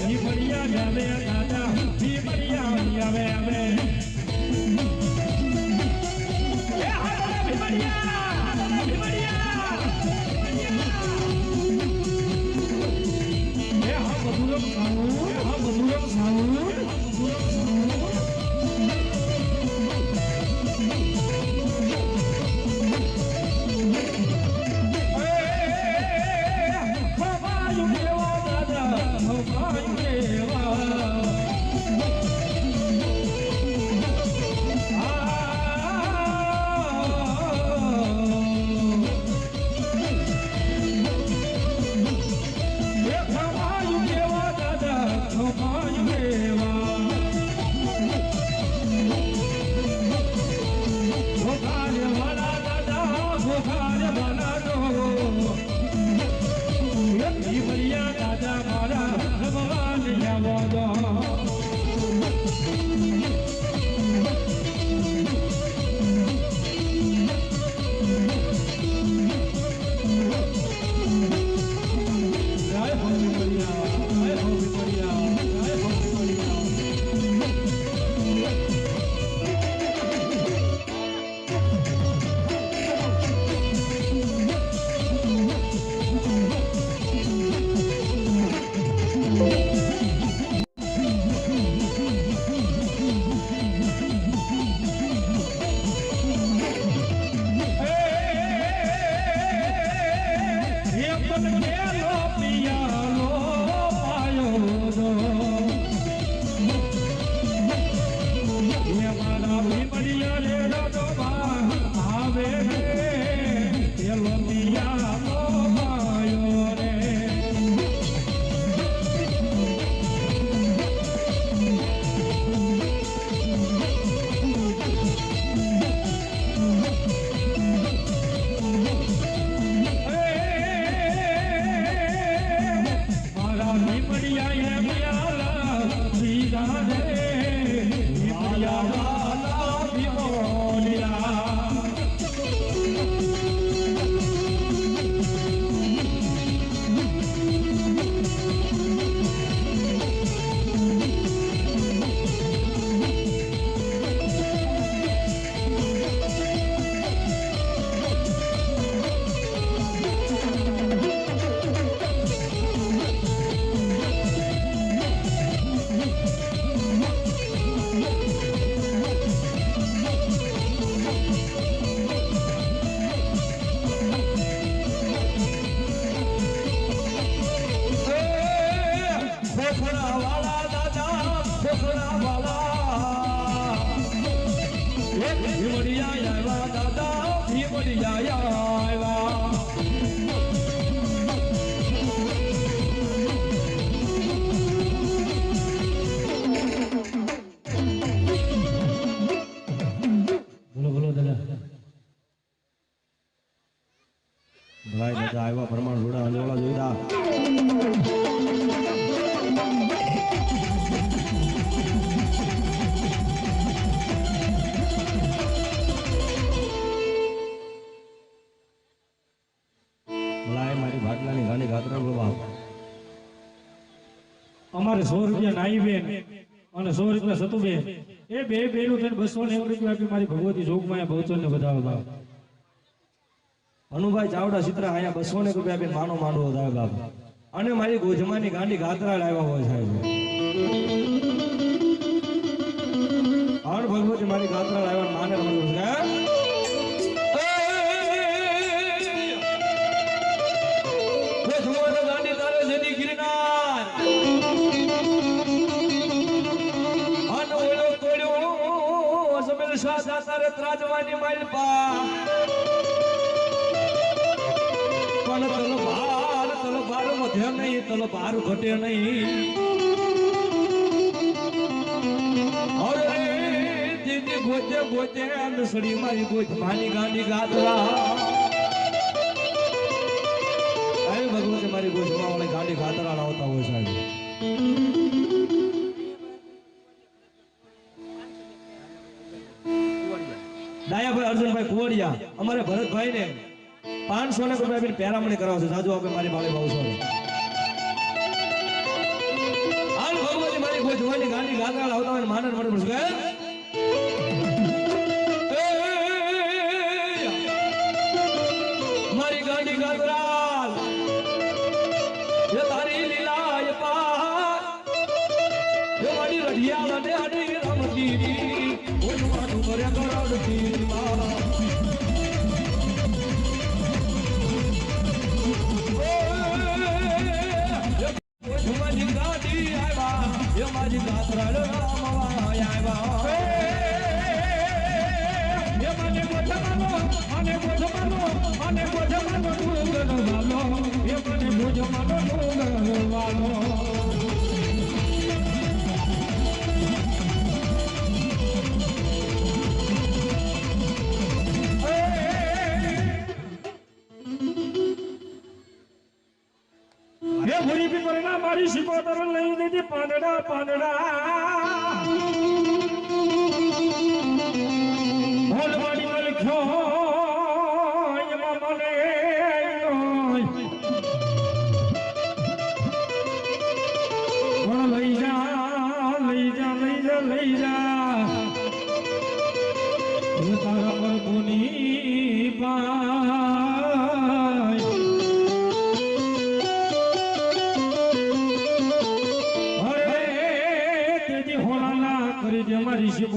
ભીમડિયા આવે દાદા સો રૂપિયા સતુબેન એ બે બેનું થઈને બસો ને આપી મારી ભગવતી જોગમાં બહુચર ને વધાવો હનુભાઈ ચાવડા ચિત્રા અહીંયા બસો ને રૂપિયા આપી માનો માંડવો બાપ. અને મારી ગોજમાની ગાંડી ગાતરા લાવ્યા હોય સાહેબ. નહીં તલવાર ઘટે નહીં. અર્જુનભાઈ કુવડિયા અમારે ભરતભાઈ ને પાંચસો ને રૂપિયા પેરામણી કરાવશે. જાજુ આપણે મારી બાળી ભાવશો ગાંગા લાવતા હોય ને મને બોધમાનો ડુંગર વાલો એ મને બોધમાનો ડુંગર વાલો હે ભૂરી પી પરિણા મારી શિકોતર લઈ દીધી પાંદડા પાંદડા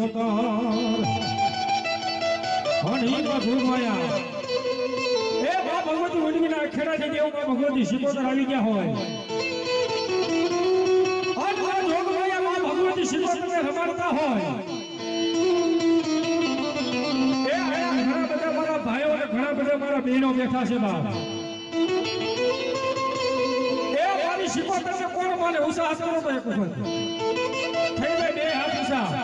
શિકોતર હણી બધું ખેડા ભગવતી શિકોતર આવી ગયા હોય. ભગવતી શિકોતરને રમાડતા હોય. મારા બહેનો બેઠા છે બા એ મારી શિકોતરને કોણ માને? ઉષા હાથ કરો બે હાથ એના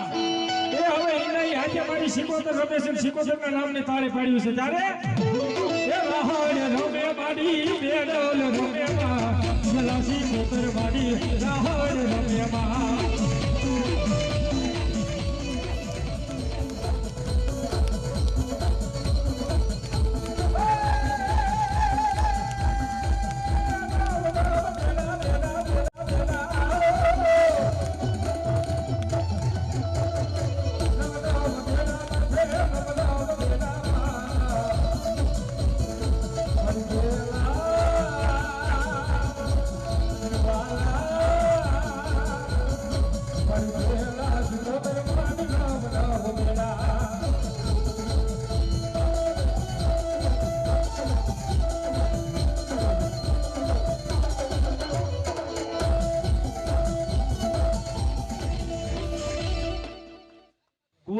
હાથે સિકોતર રમે છે શિકોતરના નામને તારે પાડ્યું છે. ત્યારે એ રમે માડી રમે માં.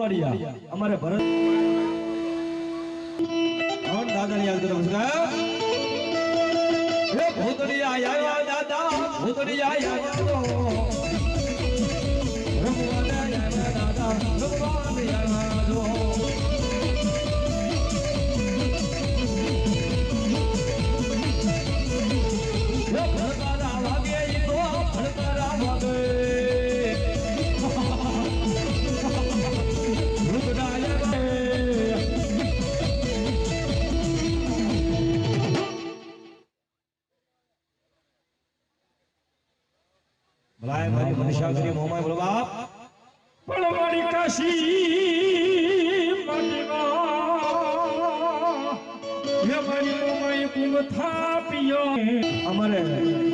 કુવાડિયા અમારે ભરત કોણ દાદાની યાદ કરો છો ભૂતડિયા દાદા ભૂતડિયા દાદા ભગવાન ભલાય મારી મનસાગરી મોમાય બોલો બાપ. પણ મારી કાશી અમારે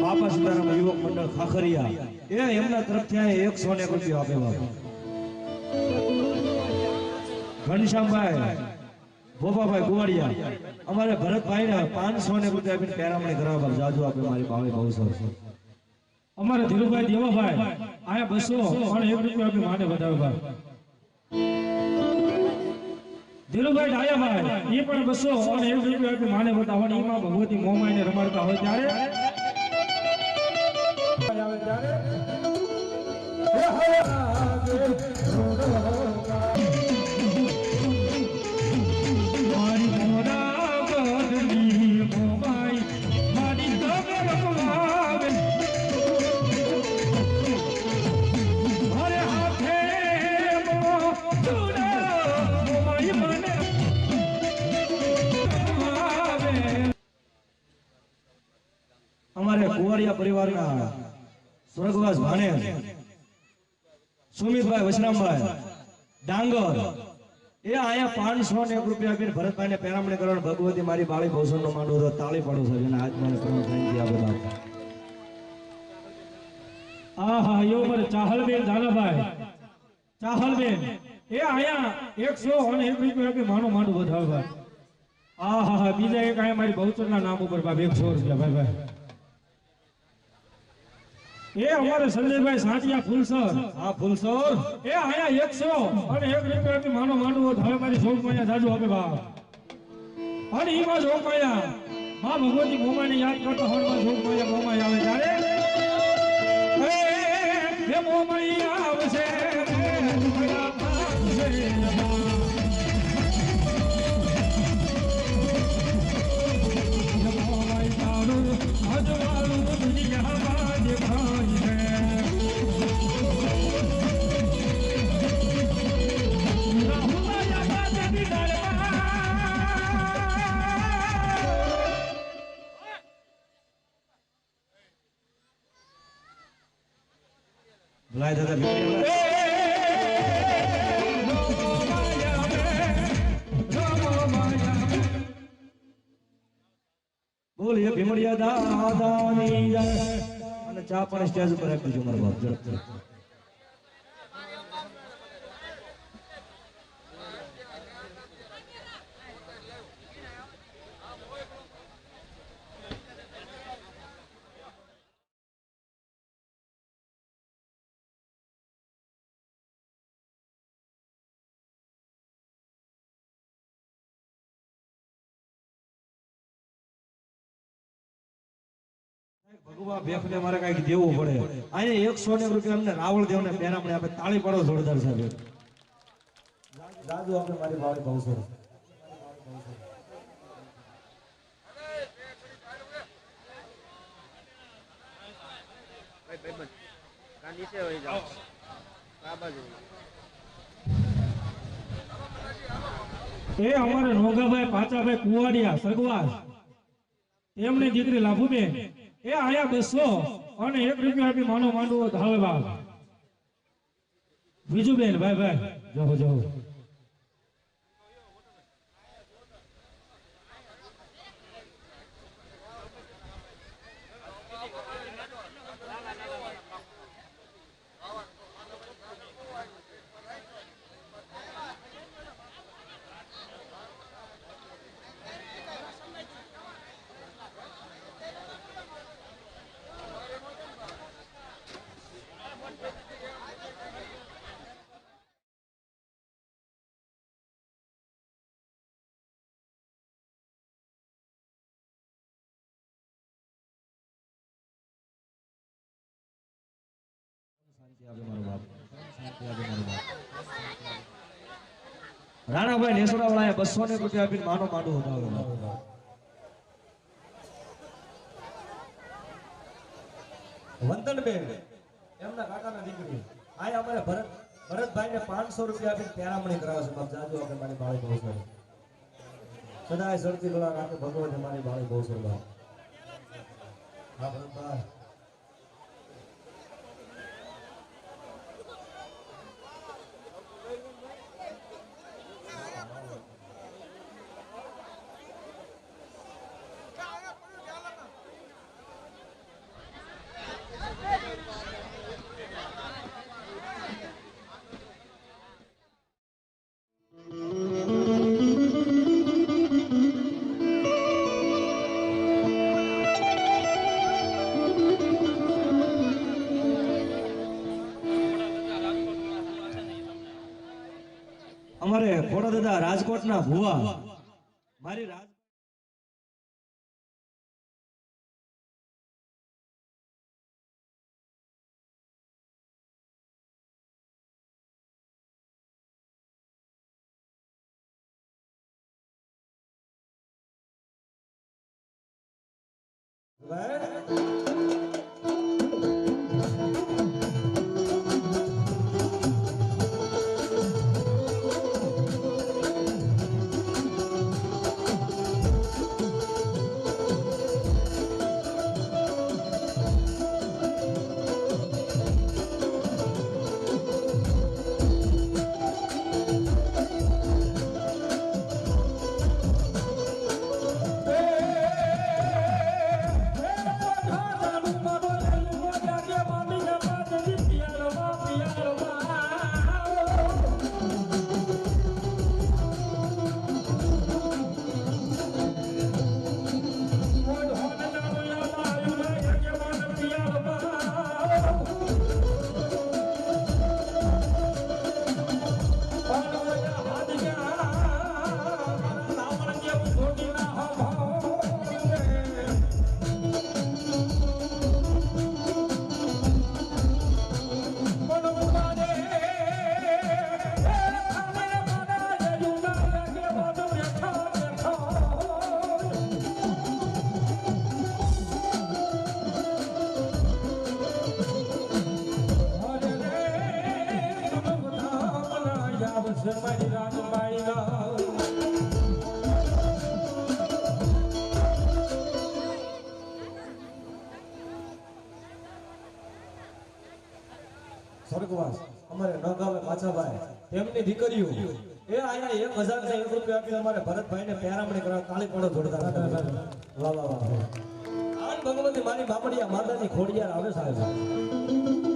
બાપા સીતારામ યુવક મંડળ ખાખરિયા. એ એમના તરફથી એકસો ને રૂપિયા આપે બાપ. ઘનશ્યામભાઈ ભોપાભાઈ કુવાડિયા અમારે ભરતભાઈ ને પાંચસો ને રૂપિયા આપીને પેરામણી કરાવવા જાજુ આપે મારી ભાવે બહુ સરસ અમારે ધીરુભાઈ દેવાભાઈ, આયા બસો, પણ એક રૂપિયા આપી માને વધાવે ભાઈ ધીરુભાઈ ડાયાભાઈ, એ પણ બસો અને એક રૂપિયા આપી માને બતાવો અને એમાં ભગવતી મોમાઈને રમાડતા હોય ત્યારે મારી પરિવારના સ્વર્ગવાસ ભાણે સુમિતભાઈ વશરામભાઈ ડાંગર, એ આયા પાંચસો ને એક રૂપિયા આપીને ભરતભાઈ ને પેરામણી કરવાનું ભગવતી મારી બાળી ભૌસન નો માંડો તો તાળી પાડો છે અને આજ મને પ્રમુખ થઈ બધા. આ હા યો પર ચાહલબેન ઝાલાભાઈ. ચાહલબેન, એ આયા એકસો અને એક રૂપિયા આપી માનું માંડું ભાઈ આ હા હા બીજા એક આયા મારી બહુચરના નામ ઉપર બાપ, એકસો રૂપિયા, ભાઈ ભાઈ. એ અમારે સંજયભાઈ સાંટિયા ફૂલસર હા ફૂલસર એ આયા એકસો અને એક રૂપિયા થી માનો માંડવો હવે મારી સોળમાં જાજુ આપે બાપ અને એમાં જો માયા મા ભગવતી મોમાને યાદ કરતો હરમાં જોગ માયા મોમાય આવે ત્યારે હે, હે મોમાઈ આવશે લાય દાદા ભીખરી બોલ ભીમડિયા દાદાની જય. અને ચા પણ સ્ટેજ ઉપર આપી જો મારા બાપ. ભગવા બેફને મારે કંઈક દેવું પડે. અહીંયા એકસો ને રૂપિયા અમને રાવળ દેવ ને પેરામણી આપે. તાળી પાડો જોરદાર સાહેબ. દાદુ આપણે મારી બાળી ભાવસો ભાઈ નીચે વહી જાઓ. આ બાજુ. એ અમારે નોગાભાઈ પાચાભાઈ કુવાડિયા સગવાસ એમની દીકરી લાભુબેન. એ આયા બસો અને એક રૂપિયા આપી માનો માંડવો ધાળવા. બીજું બેન, ભાઈ ભાઈ, જાઓ જહો રાણાભાઈ નેસડા વાળાએ બસો ને રૂપિયા આપીને માનો માંડો વધાવ્યો વંદનબેન, એમના કાકાના દીકરી. આય અમારે ભરત, ભરતભાઈને પાંચસો રૂપિયા આપીને પેરામણી કરાવે છે. બાપ, જાજો આપણે મારી બાળી બહુ સર સદાય સડતી ગળા રાખે ભગવાન મારી બાળી બહુ સર બાપ. હા, ભરતભાઈ. बदा राजकोट भूवा मारी राज Right? સ્વર્ગવાસ અમારે ન ગાવે માછાભાઈ તેમની દીકરીઓ. એ આયા એક હજાર ને એક રૂપિયા આપી અમારે ભરતભાઈને પેરામણી કરવા તાળી પડો જોડતા વાહ વાહ વાહ. આન ભગવતી મારી બાપડિયા માતાની ખોડિયાર આવે સાહેબ.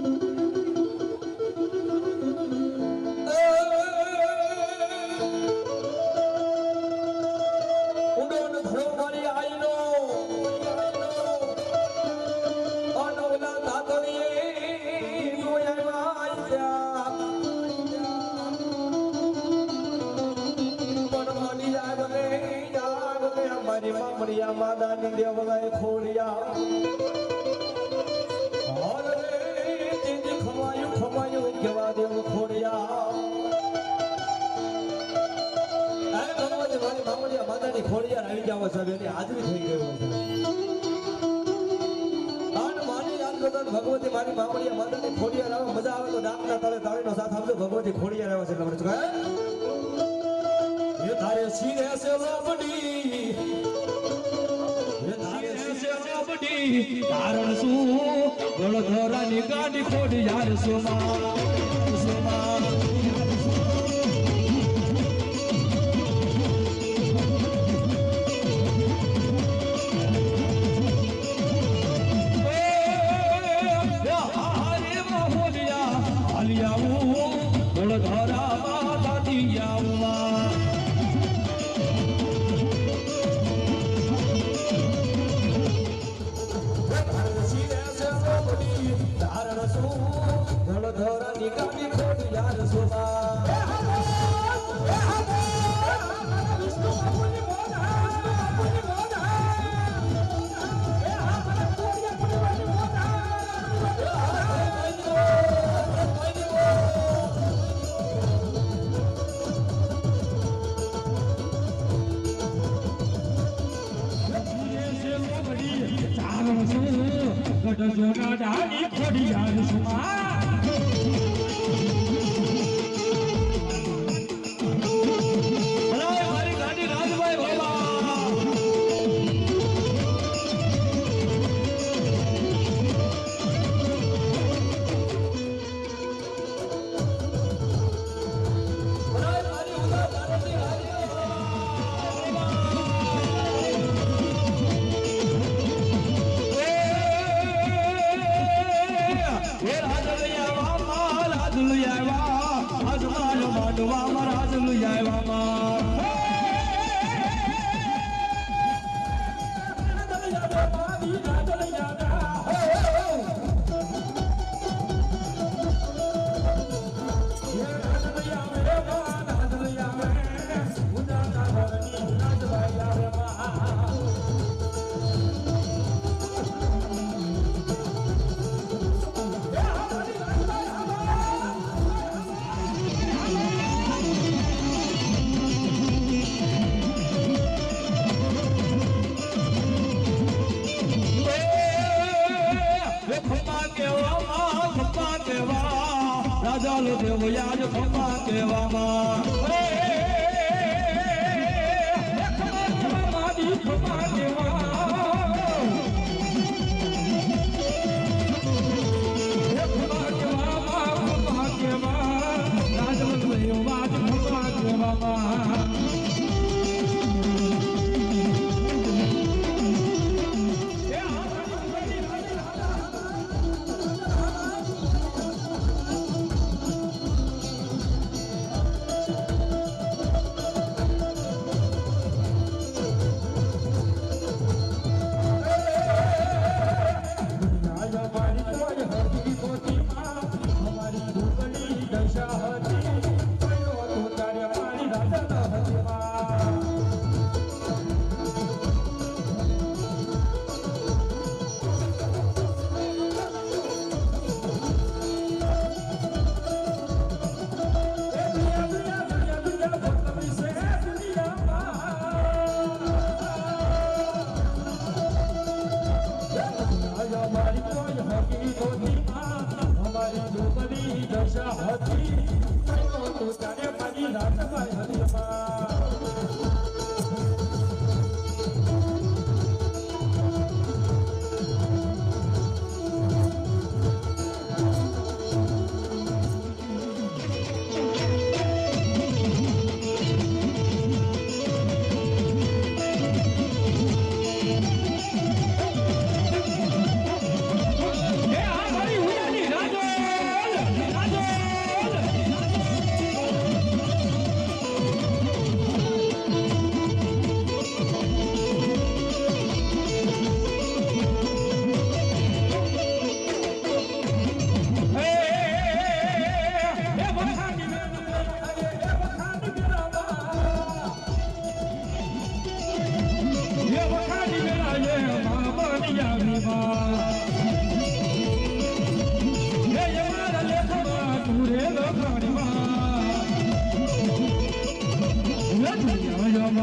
ખોડિયાર આવી સાહેબ એની હાજરી થઈ ગયો છે. ભગવતી મારી મામડિયા માતાની ખોડિયાર આવે, મજા આવે તો ડાકના તળે તાળીનો સાથ આપજો, ભગવતી ખોડિયાર આવે છે એટલે મને કહે? એ તારે શિરે છે લોબડી એ તારે શિરે કારણ શું? ગળધરાની ગાડી ખોડી સુમા સુમા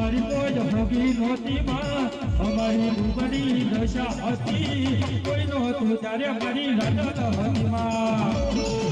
અમારી કોઈ ભોગી નહોતી અમારી ડૂબડી દશા હતી. કોઈ નહોતું ત્યારે મારી રડત હતી માં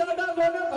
দাদা ধরে